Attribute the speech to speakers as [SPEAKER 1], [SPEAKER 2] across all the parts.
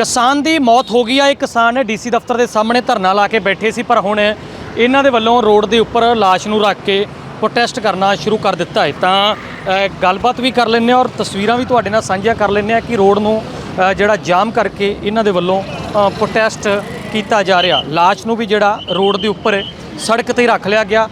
[SPEAKER 1] ਕਿਸਾਨ ਦੀ ਮੌਤ ਹੋ ਗਈ ਆ। ਇਹ ਕਿਸਾਨ ਡੀਸੀ ਦਫ਼ਤਰ ਦੇ ਸਾਹਮਣੇ ਧਰਨਾ ਲਾ ਕੇ ਬੈਠੇ ਸੀ ਪਰ ਹੁਣ ਇਹਨਾਂ ਦੇ ਵੱਲੋਂ ਰੋਡ ਦੇ ਉੱਪਰ ਲਾਸ਼ ਨੂੰ ਰੱਖ ਕੇ ਪ੍ਰੋਟੈਸਟ ਕਰਨਾ ਸ਼ੁਰੂ ਕਰ ਦਿੱਤਾ ਹੈ। ਤਾਂ ਗੱਲਬਾਤ ਵੀ ਕਰ ਲੈਂਦੇ ਹਾਂ ਔਰ ਤਸਵੀਰਾਂ ਵੀ ਤੁਹਾਡੇ ਨਾਲ ਸਾਂਝੀਆਂ ਕਰ ਲੈਂਦੇ ਹਾਂ ਕਿ ਰੋਡ ਨੂੰ ਜਿਹੜਾ ਜਾਮ ਕਰਕੇ ਇਹਨਾਂ ਦੇ ਵੱਲੋਂ ਪ੍ਰੋਟੈਸਟ ਕੀਤਾ ਜਾ ਰਿਹਾ। ਲਾਸ਼ ਨੂੰ ਵੀ ਜਿਹੜਾ ਰੋਡ ਦੇ ਉੱਪਰ ਸੜਕ ਤੇ ਰੱਖ ਲਿਆ ਗਿਆ।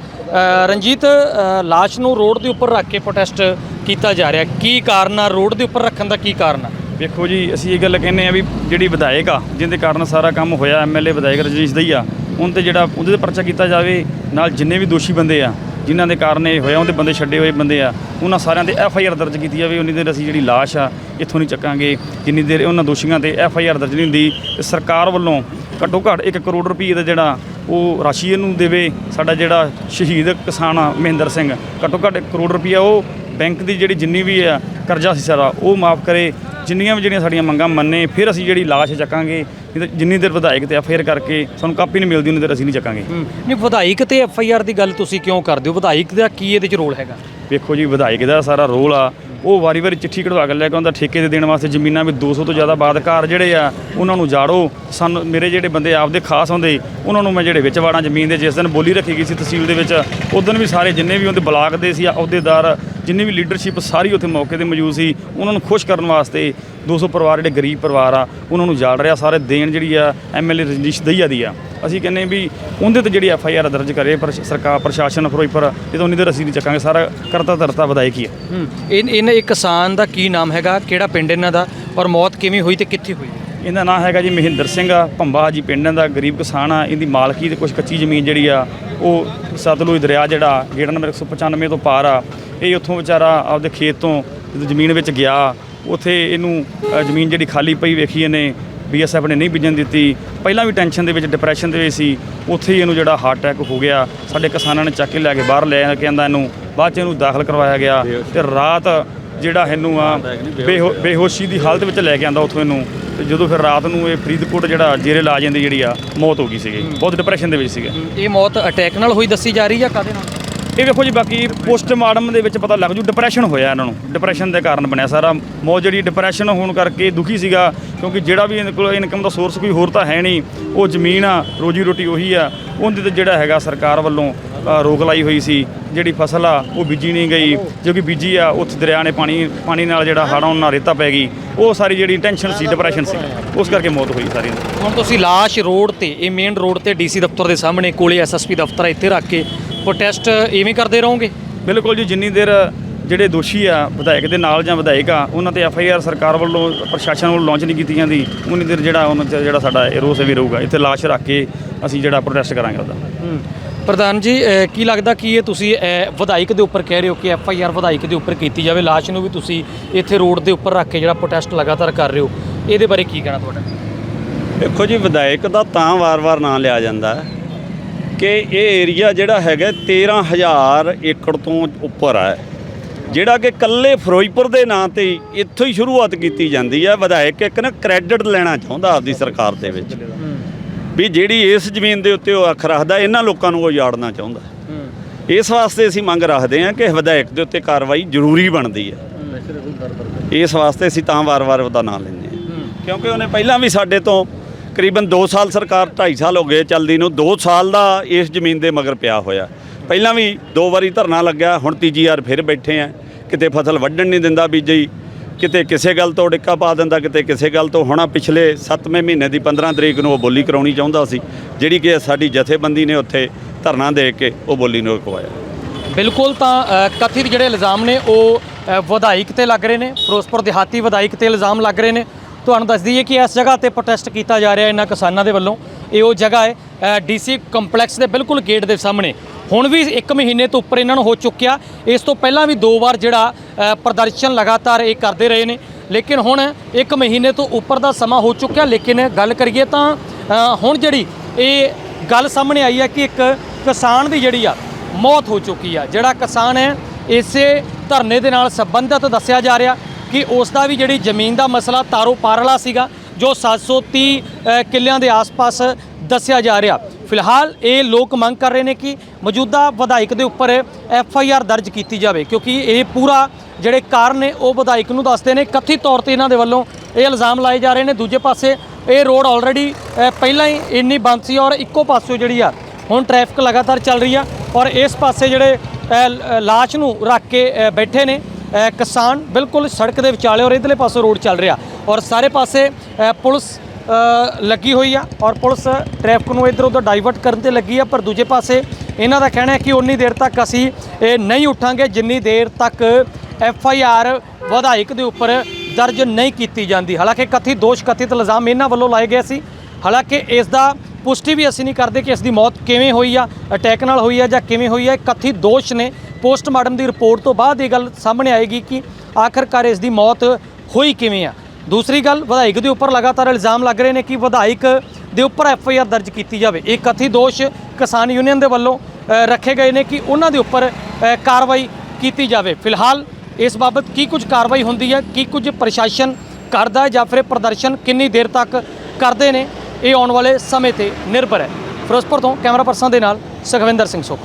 [SPEAKER 1] ਰਣਜੀਤ ਅ, ਲਾਸ਼ ਨੂੰ ਰੋਡ ਦੇ ਉੱਪਰ ਰੱਖ ਕੇ ਪ੍ਰੋਟੈਸਟ ਕੀਤਾ ਜਾ ਰਿਹਾ। ਕੀ ਕਾਰਨ ਆ? ਰੋਡ ਦੇ ਉੱਪਰ ਰੱਖਣ ਦਾ ਕੀ ਕਾਰਨ ਆ?
[SPEAKER 2] ਵੇਖੋ ਜੀ, ਅਸੀਂ ਇਹ ਗੱਲ ਕਹਿੰਦੇ ਆ ਵੀ ਜਿਹੜੀ ਵਿਧਾਇਕ ਆ ਜਿਹਦੇ ਕਾਰਨ ਸਾਰਾ ਕੰਮ ਹੋਇਆ ਐਮਐਲਏ ਵਿਧਾਇਕ ਰਜਨੀਸ਼ ਦਈਆ ਉਹਨਾਂ ਤੇ ਜਿਹੜਾ ਉਹਦੇ ਤੇ ਪਰਚਾ ਕੀਤਾ ਜਾਵੇ, ਨਾਲ ਜਿੰਨੇ ਵੀ ਦੋਸ਼ੀ ਬੰਦੇ ਆ, ਜਿਨ੍ਹਾਂ ਦੇ ਕਾਰਨ ਇਹ ਹੋਇਆ, ਉਹਦੇ ਬੰਦੇ ਛੱਡੇ ਹੋਏ ਬੰਦੇ ਆ, ਉਹਨਾਂ ਸਾਰਿਆਂ ਤੇ ਐਫ ਆਈ ਆਰ ਦਰਜ ਕੀਤੀ ਜਾਵੇ, ਉਨੀ ਦੇਰ ਅਸੀਂ ਜਿਹੜੀ ਲਾਸ਼ ਆ, ਇੱਥੋਂ ਨਹੀਂ ਚੱਕਾਂਗੇ, ਜਿੰਨੀ ਦੇਰ ਉਹਨਾਂ ਦੋਸ਼ੀਆਂ ਤੇ ਐਫ ਆਈ ਆਰ ਦਰਜ ਨਹੀਂ ਹੁੰਦੀ, ਤੇ ਸਰਕਾਰ ਵੱਲੋਂ ਘੱਟੋ ਘੱਟ 1 ਕਰੋੜ ਰੁਪਏ ਦਾ ਜਿਹੜਾ ਉਹ ਰਾਸ਼ੀ ਇਹਨੂੰ ਦੇਵੇ, ਸਾਡਾ ਜਿਹੜਾ ਸ਼ਹੀਦ ਕਿਸਾਨ ਆ, ਮਹਿੰਦਰ ਸਿੰਘ, ਘੱਟੋ ਘੱਟ 1 ਕਰੋੜ ਰੁਪਈਆ ਉਹ ਬੈਂਕ ਦੀ ਜਿਹੜੀ ਜਿੰਨੀ ਵੀ ਆ, ਕਰਜ਼ਾ ਸੀ ਸਾਰਾ, ਉਹ ਮਾਫ ਕਰੇ ਜਿੰਨੀਆਂ ਵੀ ਜਿਹੜੀਆਂ ਸਾਡੀਆਂ ਮੰਗਾਂ ਮੰਨੇ ਫਿਰ ਅਸੀਂ ਜਿਹੜੀ ਲਾਸ਼ ਚੱਕਾਂਗੇ ਨਹੀਂ ਤਾਂ ਜਿੰਨੀ ਦੇਰ ਵਿਧਾਇਕ ਤੇ ਫੇਰ ਕਰਕੇ ਸਾਨੂੰ ਕਾਪੀ ਨਹੀਂ ਮਿਲਦੀ ਉਨੀ ਦੇਰ ਅਸੀਂ ਨਹੀਂ ਚੱਕਾਂਗੇ।
[SPEAKER 1] ਨਹੀਂ ਵਿਧਾਇਕ ਤੇ ਐਫ ਆਈ ਆਰ ਦੀ ਗੱਲ ਤੁਸੀਂ ਕਿਉਂ ਕਰਦੇ ਹੋ? ਵਿਧਾਇਕ ਦਾ ਕੀ ਇਹਦੇ ਚ ਰੋਲ ਹੈਗਾ?
[SPEAKER 2] ਵੇਖੋ ਜੀ ਵਿਧਾਇਕ ਦਾ ਸਾਰਾ ਰੋਲ ਆ। ਉਹ ਵਾਰੀ-ਵਾਰੀ ਚਿੱਠੀ ਕਢਵਾ ਕੇ ਲੈ ਕੇ ਆਉਂਦਾ ਠੇਕੇ ਦੇ ਦੇਣ ਵਾਸਤੇ ਜ਼ਮੀਨਾਂ ਵੀ 200 ਤੋਂ ਜ਼ਿਆਦਾ ਬਾਦਕਾਰ ਜਿਹੜੇ ਆ ਉਹਨਾਂ ਨੂੰ ਜਾੜੋ। ਸਾਨੂੰ ਮੇਰੇ ਜਿਹੜੇ ਬੰਦੇ ਆਪਦੇ ਖਾਸ ਹੁੰਦੇ ਉਹਨਾਂ ਨੂੰ ਮੈਂ ਜਿਹੜੇ ਵਿੱਚ ਵਾੜਾਂ ਜ਼ਮੀਨ ਦੇ ਜਿਸ ਦਿਨ ਬੋਲੀ ਰੱਖੀ ਗਈ ਸੀ ਤਹਿਸੀਲ ਦੇ ਵਿੱਚ ਉਦੋਂ ਵੀ ਸਾਰੇ ਜਿੰਨੇ ਵੀ ਉਹਦੇ ਬਲਾਕ ਦੇ ਸੀ ਅਹੁਦੇਦਾਰ ਜਿੰਨੀ ਵੀ ਲੀਡਰਸ਼ਿਪ ਸਾਰੀ ਉੱਥੇ ਮੌਕੇ ਤੇ ਮੌਜੂਦ ਸੀ, ਉਹਨਾਂ ਨੂੰ ਖੁਸ਼ ਕਰਨ ਵਾਸਤੇ 200 ਪਰਿਵਾਰ ਜਿਹੜੇ ਗਰੀਬ ਪਰਿਵਾਰ ਆ, ਉਹਨਾਂ ਨੂੰ ਜਾੜ ਰਿਹਾ, ਸਾਰੇ ਦੇਣ ਜਿਹੜੀ ਆ ਐਮਐਲਏ ਰਜਨੀਸ਼ ਦਈਆ ਦੀ ਆ। ਅਸੀਂ ਕਹਿੰਨੇ ਵੀ ਉਹਦੇ ਤੇ ਜਿਹੜੀ ਐਫ ਆਈ ਆਰ ਦਰਜ ਕਰੇ, ਪਰ ਸਰਕਾਰ ਪ੍ਰਸ਼ਾਸਨ ਫਿਰੋਜ਼ਪੁਰ ਜਦੋਂ ਉਨੀ ਦੇਰ ਅਸੀਂ ਨਹੀਂ ਚੱਕਾਂਗੇ, ਸਾਰਾ ਕਰਤਾ ਧਰਤਾ ਵਿਧਾਇਕ ਹੀ ਆ।
[SPEAKER 1] ਹੂੰ, ਇਹ ਕਿਸਾਨ ਦਾ ਕੀ ਨਾਮ ਹੈਗਾ, ਕਿਹੜਾ ਪਿੰਡ ਇਹਨਾਂ ਦਾ, ਔਰ ਮੌਤ ਕਿਵੇਂ ਹੋਈ ਤੇ ਕਿੱਥੇ ਹੋਈ?
[SPEAKER 2] ਇਹਦਾ ਨਾਮ ਹੈਗਾ ਜੀ ਮਹਿੰਦਰ ਸਿੰਘ ਆ ਭੰਬਾ ਜੀ ਪਿੰਡ ਦਾ ਗਰੀਬ ਕਿਸਾਨ ਆ ਇਹਦੀ ਮਾਲਕੀ ਤੇ ਕੁਝ ਕੱਚੀ ਜ਼ਮੀਨ ਜਿਹੜੀ ਆ ਉਹ ਸਤਲੁਜ ਦਰਿਆ ਜਿਹੜਾ ਗੇੜਾ ਨੰਬਰ 195 ਤੋਂ ਪਾਰ ਆ ਇਹ ਉੱਥੋਂ ਵਿਚਾਰਾ ਆਪਦੇ ਖੇਤ ਤੋਂ ਜਦੋਂ ਜ਼ਮੀਨ ਵਿੱਚ ਗਿਆ ਉੱਥੇ ਇਹਨੂੰ ਜ਼ਮੀਨ ਜਿਹੜੀ ਖਾਲੀ ਪਈ ਵੇਖੀ ਇਹਨੇ ਬੀਐਸਐਫ ਨੇ ਨਹੀਂ ਬੀਜਣ ਦਿੱਤੀ। ਪਹਿਲਾਂ ਵੀ ਟੈਨਸ਼ਨ ਦੇ ਵਿੱਚ ਡਿਪਰੈਸ਼ਨ ਦੇ ਵਿੱਚ ਸੀ ਉੱਥੇ ਹੀ ਇਹਨੂੰ ਜਿਹੜਾ ਹਾਰਟ ਅਟੈਕ ਹੋ ਗਿਆ। ਸਾਡੇ ਕਿਸਾਨਾਂ ਨੇ ਚੱਕ ਕੇ ਲੈ ਕੇ ਬਾਹਰ ਲੈ ਕੇ ਆਂਦਾ ਇਹਨੂੰ ਬਾਅਦ ਚ ਇਹਨੂੰ ਦਾਖਲ ਕਰਵਾਇਆ ਗਿਆ। ਤੇ ਰਾਤ ਜਿਹੜਾ ਇਹਨੂੰ ਆ ਬੇਹੋ- ਬੇਹੋਸ਼ੀ ਦੀ ਹਾਲਤ ਵਿੱਚ ਲੈ ਕੇ ਆਂਦਾ ਉੱਥੋਂ ਇਹਨੂੰ। ਤੇ ਜਦੋਂ ਫਿਰ ਰਾਤ ਨੂੰ ਇਹ ਫਰੀਦਕੋਟ ਜਿਹੜਾ ਜੇਰੇ ਲਾ ਜਾਂਦੀ ਜਿਹੜੀ ਆ ਮੌਤ ਹੋ ਗਈ ਸੀਗੀ। ਬਹੁਤ ਡਿਪਰੈਸ਼ਨ ਦੇ ਵਿੱਚ ਸੀਗੇ।
[SPEAKER 1] ਇਹ ਮੌਤ ਅਟੈਕ ਨਾਲ ਹੋਈ ਦੱਸੀ ਜਾ ਰਹੀ ਹੈ ਕਾਦੇ ਨਾਲ?
[SPEAKER 2] ਇਹ ਵੇਖੋ ਜੀ ਬਾਕੀ ਪੋਸਟਮਾਰਟਮ ਦੇ ਵਿੱਚ ਪਤਾ ਲੱਗ ਜੂ ਡਿਪਰੈਸ਼ਨ ਹੋਇਆ ਇਹਨਾਂ ਨੂੰ। ਡਿਪਰੈਸ਼ਨ ਦੇ ਕਾਰਨ ਬਣਿਆ ਸਾਰਾ। ਮੌਤ ਜਿਹੜੀ ਡਿਪਰੈਸ਼ਨ ਹੋਣ ਕਰਕੇ ਦੁਖੀ ਸੀਗਾ ਕਿਉਂਕਿ ਜਿਹੜਾ ਵੀ ਇਹਨਾਂ ਕੋਲ ਇਨਕਮ ਦਾ ਸੋਰਸ ਕੋਈ ਹੋਰ ਤਾਂ ਹੈ ਨਹੀਂ। ਉਹ ਜ਼ਮੀਨ ਆ ਰੋਜੀ ਰੋਟੀ ਉਹੀ ਆ। ਉਹਦੇ ਤੇ ਜਿਹੜਾ ਹੈਗਾ ਸਰਕਾਰ ਵੱਲੋਂ ਰੋਕ ਲਾਈ ਹੋਈ ਸੀ ਜਿਹੜੀ ਫਸਲ ਆ ਉਹ ਬੀਜੀ ਨਹੀਂ ਗਈ। ਜੋ ਕਿ ਬੀਜੀ ਆ ਉੱਥੇ ਦਰਿਆ ਨੇ ਪਾਣੀ ਪਾਣੀ ਨਾਲ ਜਿਹੜਾ ਹੜ੍ਹਾਂ ਨਾਲ ਰੇਤਾ ਪੈ ਗਈ। ਉਹ ਸਾਰੀ ਜਿਹੜੀ ਟੈਨਸ਼ਨ ਸੀ ਡਿਪਰੈਸ਼ਨ ਸੀ। ਉਸ ਕਰਕੇ ਮੌਤ ਹੋਈ ਸਾਰੀ। ਦੀ
[SPEAKER 1] ਹੁਣ ਤੁਸੀਂ ਲਾਸ਼ ਰੋਡ ਤੇ ਇਹ ਮੇਨ ਰੋਡ ਤੇ ਡੀਸੀ ਦਫ਼ਤਰ ਦੇ ਸਾਹਮਣੇ ਕੋਲੇ ਐਸਐਸਪੀ ਦਫ਼ਤਰ ਆ, ਇੱਥੇ ਰੱਖ ਕੇ ਪ੍ਰੋਟੈਸਟ ਇਵੇਂ ਕਰਦੇ ਰਹੋਗੇ?
[SPEAKER 2] ਬਿਲਕੁਲ ਜੀ ਜਿੰਨੀ ਦੇਰ ਜਿਹੜੇ ਦੋਸ਼ੀ ਆ ਵਿਧਾਇਕ ਦੇ ਨਾਲ ਜਾਂ ਵਿਧਾਇਕ ਆ ਉਹਨਾਂ ਤੇ ਐਫ ਆਈ ਆਰ ਸਰਕਾਰ ਵੱਲੋਂ ਪ੍ਰਸ਼ਾਸਨ ਵੱਲੋਂ ਲਾਂਚ ਨਹੀਂ ਕੀਤੀ ਜਾਂਦੀ ਉਨੀ ਦੇਰ ਜਿਹੜਾ ਉਹਨਾਂ ਜਿਹੜਾ ਸਾਡਾ ਰੋਸ ਵੀ ਰਹੂਗਾ। ਇੱਥੇ ਲਾਸ਼ ਰੱਖ ਕੇ ਅਸੀਂ ਜਿਹੜਾ ਪ੍ਰੋਟੈਸਟ ਕਰਾਂਗੇ ਉਹਦਾ।
[SPEAKER 1] ਪ੍ਰਧਾਨ ਜੀ ਅਹ, ਕੀ ਲੱਗਦਾ ਕਿ ਇਹ ਤੁਸੀਂ ਅਹ, ਵਿਧਾਇਕ ਦੇ ਉੱਪਰ ਕਹਿ ਰਹੇ ਹੋ ਕਿ ਐਫ ਆਈ ਆਰ ਵਿਧਾਇਕ ਦੇ ਉੱਪਰ ਕੀਤੀ ਜਾਵੇ? ਲਾਸ਼ ਨੂੰ ਵੀ ਤੁਸੀਂ ਇੱਥੇ ਰੋਡ ਦੇ ਉੱਪਰ ਰੱਖ ਕੇ ਜਿਹੜਾ ਪ੍ਰੋਟੈਸਟ ਲਗਾਤਾਰ ਕਰ ਰਹੇ ਹੋ ਇਹਦੇ ਬਾਰੇ ਕੀ ਕਹਿਣਾ ਤੁਹਾਡਾ?
[SPEAKER 3] ਦੇਖੋ ਜੀ ਵਿਧਾਇਕ ਦਾ ਤਾਂ ਵਾਰ-ਵਾਰ ਨਾਂ ਲਿਆ ਜਾਂਦਾ ਹੈ ਕਿ ਇਹ ਏਰੀਆ ਜਿਹੜਾ ਹੈਗਾ 13000 ਏਕੜ ਤੋਂ ਉੱਪਰ ਹੈ। ਜਿਹੜਾ ਕਿ ਕੱਲੇ ਫਿਰੋਜ਼ਪੁਰ ਦੇ ਨਾਂ ਤੇ ਹੀ ਇੱਥੋਂ ਹੀ ਸ਼ੁਰੂਆਤ ਕੀਤੀ ਜਾਂਦੀ ਹੈ। ਵਿਧਾਇਕ ਇੱਕ ਨਾ ਕ੍ਰੈਡਿਟ ਲੈਣਾ ਚਾਹੁੰਦਾ ਆਪਦੀ ਸਰਕਾਰ ਦੇ ਵਿੱਚ। ਵੀ ਜਿਹੜੀ ਇਸ ਜ਼ਮੀਨ ਦੇ ਉੱਤੇ ਉਹ ਅੱਖ ਰੱਖਦਾ ਇਹਨਾਂ ਲੋਕਾਂ ਨੂੰ ਉਹ ਉਜਾੜਨਾ ਚਾਹੁੰਦਾ। ਇਸ ਵਾਸਤੇ ਅਸੀਂ ਮੰਗ ਰੱਖਦੇ ਹਾਂ ਕਿ ਵਿਧਾਇਕ ਦੇ ਉੱਤੇ ਕਾਰਵਾਈ ਜ਼ਰੂਰੀ ਬਣਦੀ ਹੈ। ਇਸ ਵਾਸਤੇ ਅਸੀਂ ਤਾਂ ਵਾਰ-ਵਾਰ ਉਹਦਾ ਨਾਂ ਲੈਂਦੇ ਹਾਂ। ਕਿਉਂਕਿ ਉਹਨੇ ਪਹਿਲਾਂ ਵੀ ਸਾਡੇ ਤੋਂ ਕਰੀਬਨ 2 ਸਾਲ ਸਰਕਾਰ 2.5 ਸਾਲ ਹੋ ਗਏ ਚੱਲਦੀ ਨੂੰ 2 ਸਾਲ ਦਾ ਇਸ ਜ਼ਮੀਨ ਦੇ ਮਗਰ ਪਿਆ ਹੋਇਆ। ਪਹਿਲਾਂ ਵੀ ਦੋ ਵਾਰੀ ਧਰਨਾ ਲੱਗਿਆ ਹੁਣ ਤੀਜੀ ਵਾਰ ਫਿਰ ਬੈਠੇ ਆ। ਕਿਤੇ ਫਸਲ ਵੱਢਣ ਨਹੀਂ ਦਿੰਦਾ ਬੀਜੀ ਕਿਤੇ ਕਿਸੇ ਗੱਲ ਤੋਂ ਡਿੱਕਾ ਪਾ ਦਿੰਦਾ, ਕਿਤੇ ਕਿਸੇ ਗੱਲ ਤੋਂ। ਹੋਣਾ ਪਿਛਲੇ 7ਵੇਂ ਮਹੀਨੇ ਦੀ 15 ਤਰੀਕ ਨੂੰ ਉਹ ਬੋਲੀ ਕਰਾਉਣੀ ਚਾਹੁੰਦਾ ਸੀ, ਜਿਹੜੀ ਕਿ ਸਾਡੀ ਜਥੇਬੰਦੀ ਨੇ ਉੱਥੇ ਧਰਨਾ ਦੇ ਕੇ ਉਹ ਬੋਲੀ ਨੂੰ ਰੁਕਵਾਇਆ
[SPEAKER 1] ਬਿਲਕੁਲ ਤਾਂ ਕਥਿਤ ਜਿਹੜੇ ਇਲਜ਼ਾਮ ਨੇ, ਉਹ ਵਧਾਈਕ ਤੇ ਲੱਗ ਰਹੇ ਨੇ, ਫਿਰੋਜ਼ਪੁਰ ਦਿਹਾਤੀ ਵਿਧਾਇਕ ਤੇ ਇਲਜ਼ਾਮ ਲੱਗ ਰਹੇ ਨੇ। ਤੁਹਾਨੂੰ ਦੱਸ ਦਈਏ ਕਿ ਇਸ ਜਗ੍ਹਾ ਤੇ ਪ੍ਰੋਟੈਸਟ ਕੀਤਾ ਜਾ ਰਿਹਾ ਇਹਨਾਂ ਕਿਸਾਨਾਂ ਦੇ ਵੱਲੋਂ। ਇਹ ਉਹ ਜਗ੍ਹਾ ਹੈ ਡੀਸੀ ਕੰਪਲੈਕਸ ਦੇ ਬਿਲਕੁਲ ਗੇਟ ਦੇ ਸਾਹਮਣੇ। ਹੁਣ ਵੀ 1 ਮਹੀਨੇ ਤੋਂ ਉੱਪਰ ਇਹਨਾਂ ਨੂੰ ਹੋ ਚੁੱਕਿਆ। ਇਸ ਤੋਂ ਪਹਿਲਾਂ ਵੀ ਦੋ ਵਾਰ ਜਿਹੜਾ ਪ੍ਰਦਰਸ਼ਨ ਲਗਾਤਾਰ ਇਹ ਕਰਦੇ ਰਹੇ ਨੇ। ਲੇਕਿਨ ਹੁਣ 1 ਮਹੀਨੇ ਤੋਂ ਉੱਪਰ ਦਾ ਸਮਾਂ ਹੋ ਚੁੱਕਿਆ। ਲੇਕਿਨ ਗੱਲ ਕਰੀਏ ਤਾਂ ਹੁਣ ਜਿਹੜੀ ਇਹ ਗੱਲ ਸਾਹਮਣੇ ਆਈ ਹੈ ਕਿ ਇੱਕ ਕਿਸਾਨ ਦੀ ਜਿਹੜੀ ਆ ਮੌਤ ਹੋ ਚੁੱਕੀ ਆ। ਜਿਹੜਾ ਕਿਸਾਨ ਹੈ ਇਸੇ ਧਰਨੇ ਦੇ ਨਾਲ ਸੰਬੰਧਿਤ ਦੱਸਿਆ ਜਾ ਰਿਹਾ ਕਿ ਉਸ ਦਾ ਵੀ ਜਿਹੜੀ ਜ਼ਮੀਨ ਦਾ ਮਸਲਾ ਤਾਰੋ ਪਾਰਲਾ ਸੀਗਾ ਜੋ 730 ਅ, ਕਿੱਲਿਆਂ ਦੇ ਆਸ-ਪਾਸ ਦੱਸਿਆ ਜਾ ਰਿਹਾ। ਫਿਲਹਾਲ ਇਹ ਲੋਕ ਮੰਗ ਕਰ ਰਹੇ ਨੇ ਕਿ ਮੌਜੂਦਾ ਵਿਧਾਇਕ ਦੇ ਉੱਪਰ ਐਫ ਆਈ ਆਰ ਦਰਜ ਕੀਤੀ ਜਾਵੇ, ਕਿਉਂਕਿ ਇਹ ਪੂਰਾ ਜਿਹੜੇ ਕਾਰਨ ਨੇ, ਉਹ ਵਿਧਾਇਕ ਨੂੰ ਦੱਸਦੇ ਨੇ। ਕਥਿਤ ਤੌਰ ਤੇ ਇਹਨਾਂ ਦੇ ਵੱਲੋਂ ਇਹ ਇਲਜ਼ਾਮ ਲਾਏ ਜਾ ਰਹੇ ਨੇ। ਦੂਜੇ ਪਾਸੇ ਇਹ ਰੋਡ ਆਲਰੇਡੀ ਪਹਿਲਾਂ ਹੀ ਇੰਨੀ ਬੰਦ ਸੀ ਔਰ ਇੱਕੋ ਪਾਸਿਓਂ ਜਿਹੜੀ ਆ, ਹੁਣ ਟ੍ਰੈਫਿਕ ਲਗਾਤਾਰ ਚੱਲ ਰਹੀ ਆ ਔਰ ਇਸ ਪਾਸੇ ਜਿਹੜੇ ਲਾਸ਼ ਨੂੰ ਰੱਖ ਕੇ ਬੈਠੇ ਨੇ ਕਿਸਾਨ ਬਿਲਕੁਲ ਸੜਕ ਦੇ ਵਿਚਾਲੇ ਔਰ ਇਧਰਲੇ ਪਾਸੇ ਰੋਡ ਚੱਲ ਰਿਹਾ ਔਰ ਸਾਰੇ ਪਾਸੇ ਪੁਲਿਸ ਲੱਗੀ ਹੋਈ ਆ ਔਰ ਪੁਲਿਸ ਟ੍ਰੈਫਿਕ ਨੂੰ ਇੱਧਰ ਉੱਧਰ ਡਾਈਵਰਟ ਕਰਨ ਤੇ ਲੱਗੀ ਆ, ਪਰ ਦੂਜੇ ਪਾਸੇ ਇਹਨਾਂ ਦਾ ਕਹਿਣਾ ਹੈ ਕਿ ਉਨੀ ਦੇਰ ਤੱਕ ਅਸੀਂ ਇਹ ਨਹੀਂ ਉੱਠਾਂਗੇ, ਜਿੰਨੀ ਦੇਰ ਤੱਕ ਐਫ ਆਈ ਆਰ ਵਿਧਾਇਕ ਦੇ ਉੱਪਰ ਦਰਜ ਨਹੀਂ ਕੀਤੀ ਜਾਂਦੀ। ਹਾਲਾਂਕਿ ਕਥਿਤ, ਦੋਸ਼ ਕਥਿਤ ਇਲਜ਼ਾਮ ਇਹਨਾਂ ਵੱਲੋਂ ਲਾਏ ਗਏ ਸੀ। ਹਾਲਾਂਕਿ ਇਸ ਦਾ ਪੁਸ਼ਟੀ ਵੀ ਅਸੀਂ ਨਹੀਂ ਕਰਦੇ ਕਿ ਇਸ ਦੀ ਮੌਤ ਕਿਵੇਂ ਹੋਈ ਆ, ਅਟੈਕ ਨਾਲ ਹੋਈ ਆ ਜਾਂ ਕਿਵੇਂ ਹੋਈ ਆ। ਕਥਿਤ ਦੋਸ਼ ਨੇ ਪੋਸਟਮਾਰਟਮ ਦੀ ਰਿਪੋਰਟ ਤੋਂ ਬਾਅਦ ਇਹ ਗੱਲ ਸਾਹਮਣੇ ਆਏਗੀ ਕਿ ਆਖਰਕਾਰ ਇਸ ਦੀ ਮੌਤ ਹੋਈ ਕਿਵੇਂ ਆ। ਦੂਸਰੀ ਗੱਲ ਵਿਧਾਇਕ ਦੇ ਉੱਪਰ ਲਗਾਤਾਰ ਇਲਜ਼ਾਮ ਲੱਗ ਰਹੇ ਨੇ ਕਿ ਵਿਧਾਇਕ ਦੇ ਉੱਪਰ ਐਫ ਆਈ ਆਰ ਦਰਜ ਕੀਤੀ ਜਾਵੇ। ਇਹ ਕਥਿਤ ਦੋਸ਼ ਕਿਸਾਨ ਯੂਨੀਅਨ ਦੇ ਵੱਲੋਂ ਰੱਖੇ ਗਏ ਨੇ ਕਿ ਉਹਨਾਂ ਦੇ ਉੱਪਰ ਕਾਰਵਾਈ ਕੀਤੀ ਜਾਵੇ। ਫਿਲਹਾਲ ਇਸ ਬਾਬਤ ਕੀ ਕੁਝ ਕਾਰਵਾਈ ਹੁੰਦੀ ਹੈ, ਕੀ ਕੁਝ ਪ੍ਰਸ਼ਾਸਨ ਕਰਦਾ ਹੈ ਜਾਂ ਫਿਰ ਪ੍ਰਦਰਸ਼ਨ ਕਿੰਨੀ ਦੇਰ ਤੱਕ ਕਰਦੇ ਨੇ, ਇਹ ਆਉਣ ਵਾਲੇ ਸਮੇਂ ਤੇ ਨਿਰਭਰ ਹੈ। ਫਿਰੋਜ਼ਪੁਰ ਤੋਂ ਕੈਮਰਾ ਪਰਸਨ ਦੇ ਨਾਲ ਸੁਖਵਿੰਦਰ ਸਿੰਘ ਸੁਖ।